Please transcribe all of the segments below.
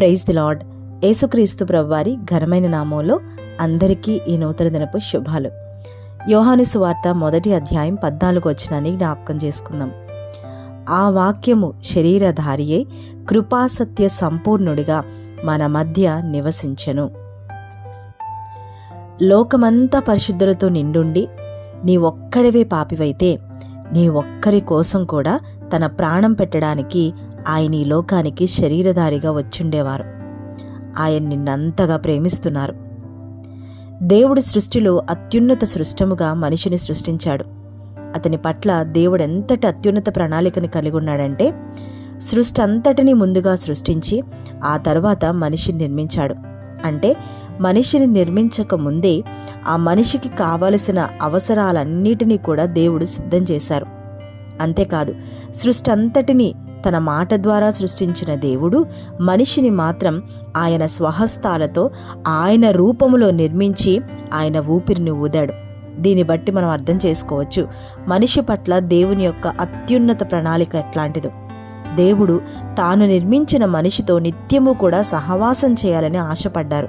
Praise the lord. యేసుక్రీస్తు ప్రభువారి ఘనమైన నామంలో అందరికీ ఈ నూతన దినపు శుభాలు. యోహాను సువార్త మొదటి అధ్యాయం పద్నాలుగు వచ్చినాన్ని జ్ఞాపకం చేసుకుందాం. ఆ వాక్యము శరీరధారియే కృపాసత్య సంపూర్ణుడిగా మన మధ్య నివసించెను. లోకమంతా పరిశుద్ధులతో నిండుండి నీ ఒక్కడివే పాపివైతే నీ ఒక్కరి కోసం కూడా తన ప్రాణం పెట్టడానికి ఆయన ఈ లోకానికి శరీరధారిగా వచ్చుండేవారు. ఆయన నిన్నంతగా ప్రేమిస్తున్నారు. దేవుడి సృష్టిలో అత్యున్నత సృష్టముగా మనిషిని సృష్టించాడు. అతని పట్ల దేవుడు ఎంతటి అత్యున్నత ప్రణాళికని కలిగి ఉన్నాడంటే సృష్టి అంతటిని ముందుగా సృష్టించి ఆ తర్వాత మనిషిని నిర్మించాడు. అంటే మనిషిని నిర్మించక ముందే ఆ మనిషికి కావలసిన అవసరాలన్నిటినీ కూడా దేవుడు సిద్ధం చేశారు. అంతేకాదు సృష్టి అంతటినీ తన మాట ద్వారా సృష్టించిన దేవుడు మనిషిని మాత్రం ఆయన స్వహస్తాలతో ఆయన రూపములో నిర్మించి ఆయన ఊపిరిని ఊదాడు. దీన్ని బట్టి మనం అర్థం చేసుకోవచ్చు మనిషి పట్ల దేవుని యొక్క అత్యున్నత ప్రణాళిక ఎట్లాంటిదో. దేవుడు తాను నిర్మించిన మనిషితో నిత్యము కూడా సహవాసం చేయాలని ఆశపడ్డారు.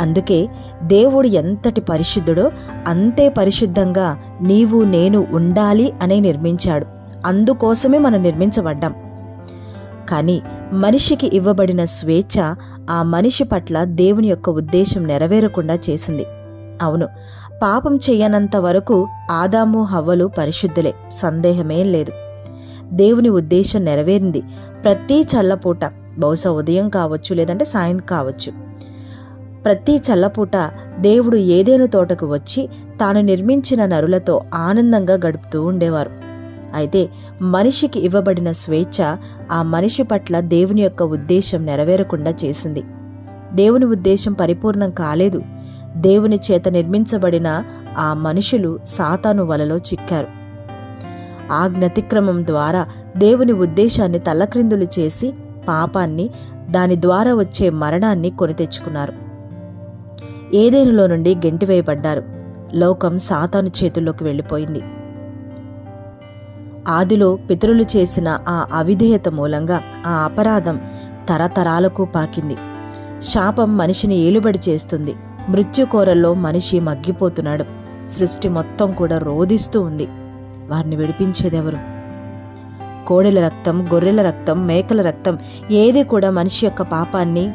అందుకే దేవుడు ఎంతటి పరిశుద్ధుడో అంతే పరిశుద్ధంగా నీవు నేను ఉండాలి అనే నిర్మించాడు. అందుకోసమే మనం నిర్మించబడ్డాం. కానీ మనిషికి ఇవ్వబడిన స్వేచ్ఛ ఆ మనిషి పట్ల దేవుని యొక్క ఉద్దేశం నెరవేరకుండా చేసింది. అవును పాపం చేయనంత వరకు ఆదాము హవ్వలు పరిశుద్ధులే సందేహమేం లేదు. దేవుని ఉద్దేశం నెరవేరింది. ప్రతి చల్లపూట బహుశా ఉదయం కావచ్చు లేదంటే సాయం కావచ్చు ప్రతి చల్లపూట దేవుడు ఏదేను తోటకు వచ్చి తాను నిర్మించిన నరులతో ఆనందంగా గడుపుతూ ఉండేవారు. అయితే మనిషికి ఇవ్వబడిన స్వేచ్ఛ ఆ మనిషి పట్ల దేవుని యొక్క ఉద్దేశం నెరవేరకుండా చేసింది. దేవుని ఉద్దేశం పరిపూర్ణం కాలేదు. దేవుని చేత నిర్మించబడిన ఆ మనుషులు సాతాను వలలో చిక్కారు. ఆజ్ఞతిక్రమం ద్వారా దేవుని ఉద్దేశాన్ని తల్లక్రిందులు చేసి పాపాన్ని దాని ద్వారా వచ్చే మరణాన్ని కొని తెచ్చుకున్నారు. ఏదేనులో నుండి గెంటివేయబడ్డారు? లోకం సాతాను చేతుల్లోకి వెళ్ళిపోయింది. ఆదిలో పితరులు చేసిన ఆ అవిధేయత మూలంగా ఆ అపరాధం తరతరాలకు పాకింది. శాపం మనిషిని ఏలుబడి చేస్తుంది. మృత్యుకోరల్లో మనిషి మగ్గిపోతున్నాడు. సృష్టి మొత్తం కూడా రోధిస్తూ ఉంది. వారిని విడిపించేదెవరు? కోడెల రక్తం గొర్రెల రక్తం మేకల రక్తం ఏది కూడా మనిషి యొక్క పాపాన్ని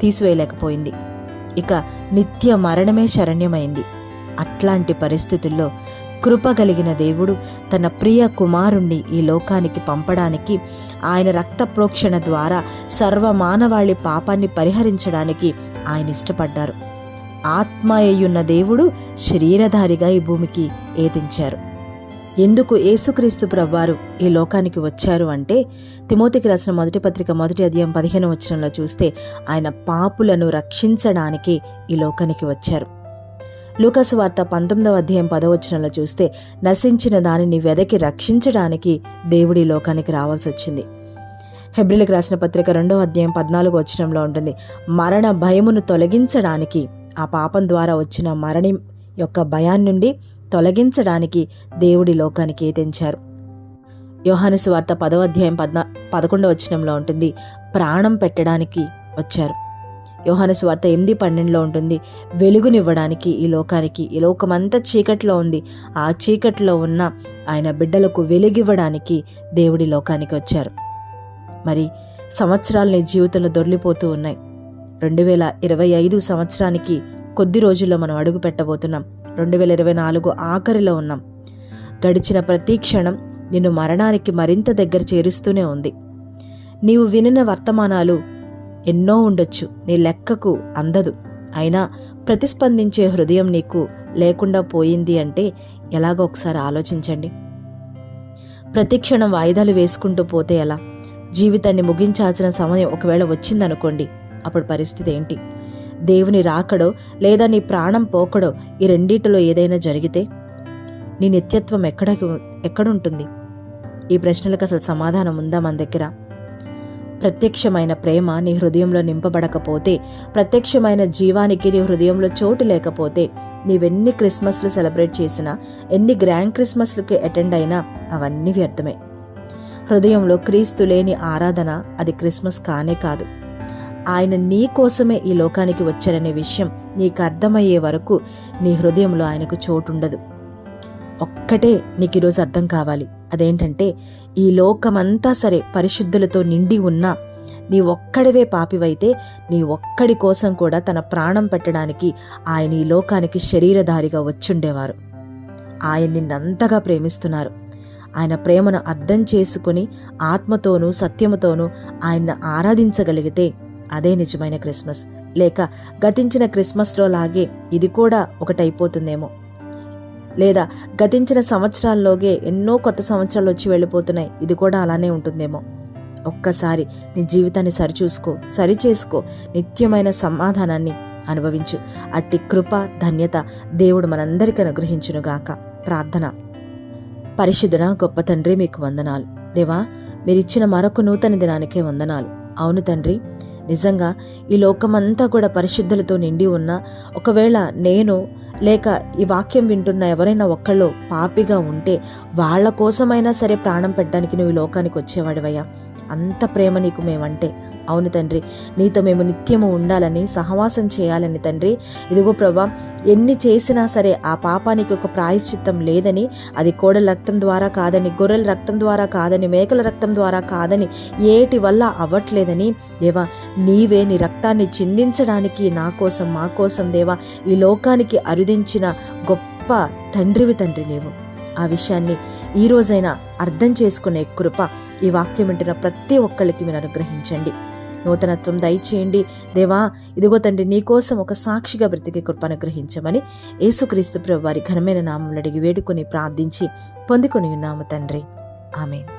తీసివేయలేకపోయింది. ఇక నిత్య మరణమే శరణ్యమైంది. అట్లాంటి పరిస్థితుల్లో కృప కలిగిన దేవుడు తన ప్రియ కుమారుణ్ణి ఈ లోకానికి పంపడానికి ఆయన రక్త ప్రోక్షణ ద్వారా సర్వమానవాళి పాపాన్ని పరిహరించడానికి ఆయన ఇష్టపడ్డారు. ఆత్మయ్యున్న దేవుడు శరీరధారిగా ఈ భూమికి ఏదించారు. ఎందుకు యేసుక్రీస్తు ప్రభువారు ఈ లోకానికి వచ్చారు అంటే తిమోతికి రాసిన మొదటి పత్రిక మొదటి అధ్యాయం పదిహేను వచనంలో చూస్తే ఆయన పాపులను రక్షించడానికి ఈ లోకానికి వచ్చారు. లూకాసు వార్త పంతొమ్మిదవ అధ్యాయం పదవచనంలో చూస్తే నశించిన దానిని వెదకి రక్షించడానికి దేవుడి లోకానికి రావాల్సి వచ్చింది. హెబ్రిలకు రాసిన పత్రిక రెండవ అధ్యాయం పద్నాలుగు వచనంలో ఉంటుంది మరణ భయమును తొలగించడానికి ఆ పాపం ద్వారా వచ్చిన మరణి యొక్క భయాన్ని నుండి తొలగించడానికి దేవుడి లోకానికి తెంచారు యోహాను వార్త పదవ అధ్యాయం పద్నా పదకొండవ వచనంలో ఉంటుంది ప్రాణం పెట్టడానికి వచ్చారు. యోహాను సువార్త ఎనిమిది పన్నెండులో ఉంటుంది వెలుగునివ్వడానికి ఈ లోకానికి ఈ లోకమంతా చీకట్లో ఉంది ఆ చీకట్లో ఉన్న ఆయన బిడ్డలకు వెలుగివ్వడానికి దేవుడి లోకానికి వచ్చారు. మరి సంవత్సరాలు నీ జీవితంలో దొర్లిపోతూ ఉన్నాయి. రెండు వేల ఇరవై ఐదు సంవత్సరానికి కొద్ది రోజుల్లో మనం అడుగు పెట్టబోతున్నాం. రెండు వేల ఇరవై నాలుగు ఆఖరిలో ఉన్నాం. గడిచిన ప్రతి క్షణం నిన్ను మరణానికి మరింత దగ్గర చేరుస్తూనే ఉంది. నీవు వినిన వర్తమానాలు ఎన్నో ఉండొచ్చు నీ లెక్కకు అందదు. అయినా ప్రతిస్పందించే హృదయం నీకు లేకుండా పోయింది అంటే ఎలాగో ఒకసారి ఆలోచించండి. ప్రతిక్షణం వాయిదాలు వేసుకుంటూ పోతే ఎలా? జీవితాన్ని ముగించాల్సిన సమయం ఒకవేళ వచ్చిందనుకోండి అప్పుడు పరిస్థితి ఏంటి? దేవుని రాకడో లేదా నీ ప్రాణం పోకడో ఈ రెండిటిలో ఏదైనా జరిగితే? నీ నిత్యత్వం ఎక్కడ ఎక్కడుంటుంది? ఈ ప్రశ్నలకు అసలు సమాధానం ఉందా మన దగ్గర? ప్రత్యక్షమైన ప్రేమ నీ హృదయంలో నింపబడకపోతే ప్రత్యక్షమైన జీవానికి నీ హృదయంలో చోటు లేకపోతే నీవెన్ని క్రిస్మస్లు సెలబ్రేట్ చేసినా ఎన్ని గ్రాండ్ క్రిస్మస్లకి అటెండ్ అయినా అవన్నీ వ్యర్థమే. హృదయంలో క్రీస్తు లేని ఆరాధన అది క్రిస్మస్ కానే కాదు. ఆయన నీ కోసమే ఈ లోకానికి వచ్చారనే విషయం నీకు అర్థమయ్యే వరకు నీ హృదయంలో ఆయనకు చోటుండదు. ఒక్కటే నీకు ఈరోజు అర్థం కావాలి. అదేంటంటే ఈ లోకమంతా సరే పరిశుద్ధులతో నిండి ఉన్నా నీ ఒక్కడివే పాపివైతే నీ ఒక్కడి కోసం కూడా తన ప్రాణం పెట్టడానికి ఆయన ఈ లోకానికి శరీరధారిగా వచ్చుండేవారు. ఆయన నిన్నంతగా ప్రేమిస్తున్నారు. ఆయన ప్రేమను అర్థం చేసుకుని ఆత్మతోనూ సత్యముతోనూ ఆయన్ను ఆరాధించగలిగితే అదే నిజమైన క్రిస్మస్. లేక గతించిన క్రిస్మస్లో లాగే ఇది కూడా ఒకటైపోతుందేమో. లేదా గతించిన సంవత్సరాల్లోగే ఎన్నో కొత్త సంవత్సరాలు వచ్చి వెళ్ళిపోతున్నాయి. ఇది కూడా అలానే ఉంటుందేమో. ఒక్కసారి నీ జీవితాన్ని సరిచూసుకో సరిచేసుకో నిత్యమైన సమాధానాన్ని అనుభవించు. అట్టి కృప ధన్యత దేవుడు మనందరికీ అనుగ్రహించునుగాక. ప్రార్థన. పరిశుద్ధుడ గొప్ప తండ్రి మీకు వందనాలు. దేవా మీరిచ్చిన మరొక నూతన దినానికే వందనాలు. అవును తండ్రి నిజంగా ఈ లోకమంతా కూడా పరిశుద్ధులతో నిండి ఉన్నా ఒకవేళ నేను లేక ఈ వాక్యం వింటున్న ఎవరైనా ఒక్కళ్ళు పాపిగా ఉంటే వాళ్ళ కోసమైనా సరే ప్రాణం పెట్టడానికి నువ్వు ఈ లోకానికి వచ్చేవాడివయ్యా. అంత ప్రేమ నీకు మేమంటే అవును తండ్రి. నీతో మేము నిత్యము ఉండాలని సహవాసం చేయాలని తండ్రి. ఇదిగో ప్రభా ఎన్ని చేసినా సరే ఆ పాపానికి ఒక ప్రాయశ్చిత్తం లేదని అది కోడల రక్తం ద్వారా కాదని గొర్రెల రక్తం ద్వారా కాదని మేకల రక్తం ద్వారా కాదని ఏటి వల్ల అవ్వట్లేదని దేవా నీవే నీ రక్తాన్ని చిందించడానికి నా కోసం మా కోసం దేవా ఈ లోకానికి అరుదించిన గొప్ప తండ్రివి తండ్రి నీవు. ఆ విషయాన్ని ఈరోజైనా అర్థం చేసుకునే కృప ఈ వాక్యం వింటున్న ప్రతి ఒక్కళ్ళకి మీరు అనుగ్రహించండి. నూతనత్వం దయచేయండి. దేవా ఇదిగో తండ్రి నీకోసం ఒక సాక్షిగా బ్రతికే కృప గ్రహించమని యేసుక్రీస్తు ప్రభు వారి ఘనమైన నామములు అడిగి వేడుకొని ప్రార్థించి పొందుకొని ఉన్నాము తండ్రి. ఆమె